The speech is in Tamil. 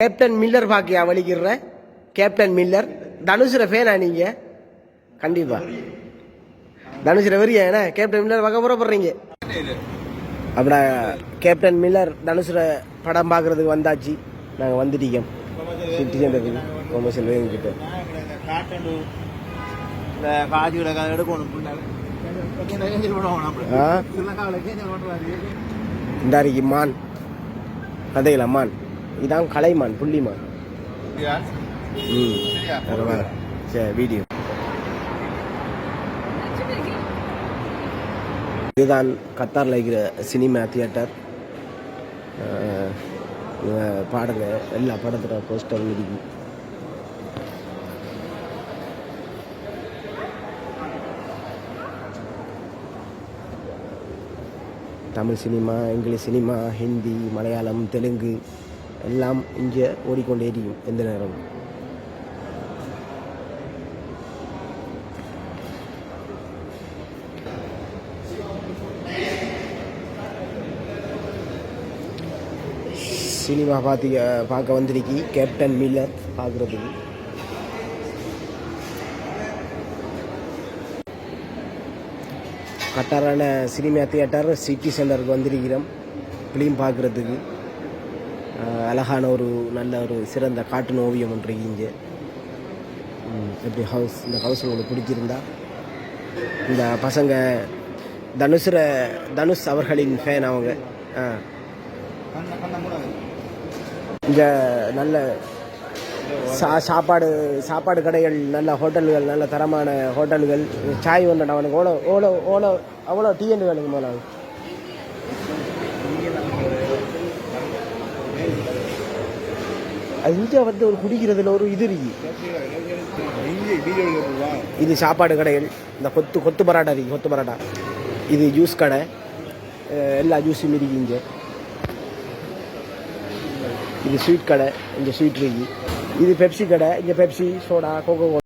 கேப்டன் மில்லர் பாக்கியா வலிக்கிற கேப்டன் மில்லர். தனுசுர ஃபேனா நீங்க? கண்டிப்பா. தனுசுர வரியா என்ன? கேப்டன் மில்லர் பார்க்க புறப்படுறீங்க அப்படின்னா கேப்டன் மில்லர் தனுசுர படம் பார்க்கறதுக்கு வந்தாச்சு. நாங்கள் வந்துட்டீங்க. சிட்டி சென்டருக்கு கொமர்ஷியல் வேங்க கிட்ட இந்த இந்தாரிக்கு மான். கதையில மான். இதான் கலைமான் புள்ளிமான். ம். சரி வீடியோ. இதுதான் கத்தாரில் இருக்கிற சினிமா தியேட்டர். பாடுங்க. எல்லா படத்துல போஸ்டர் இருக்கு Tamil cinema English cinema Hindi Malayalam Telugu. எல்லாம் இங்கே ஓடிக்கொண்டே இருக்கும் எந்த நேரமும் சினிமா பார்த்து பார்க்க வந்திருக்கி கேப்டன் மில்லர் பார்க்குறதுக்கு கட்டாரான சினிமா தியேட்டர் சிட்டி சென்டருக்கு வந்திருக்கிறோம் ஃபிலிம் பார்க்குறதுக்கு அழகான ஒரு நல்ல ஒரு சிறந்த காட்டு ஓவியம் ஒன்று இங்கே. எப்படி ஹவுஸ் இந்த ஹவுஸ் உங்களுக்கு பிடிச்சிருந்தா? இந்த பசங்க தனுசுர தனுஷ் அவர்களின் ஃபேன் அவங்க. ஆ. இங்கே நல்ல சா சாப்பாடு சாப்பாடு கடைகள் நல்ல ஹோட்டல்கள் நல்ல தரமான ஹோட்டல்கள் சாய் ஒன்று அவனுக்கு ஓலோ ஓலோ ஓலோ அவ்வளோ டீஎன் வேணுங்க மேலே. இங்கே வந்து ஒரு குடிக்கிறதுல ஒரு இது இருக்கு. இது சாப்பாடு கடைகள் இந்த கொத்து கொத்து பரோட்டா இருக்கு கொத்து பரோட்டா. இது ஜூஸ் கடை. எல்லா ஜூஸும் இருக்கு இங்கே. இது ஸ்வீட் கடை இங்கே ஸ்வீட் இருக்கு. இது பெப்சி கடை இங்கே பெப்சி சோடா கோகோ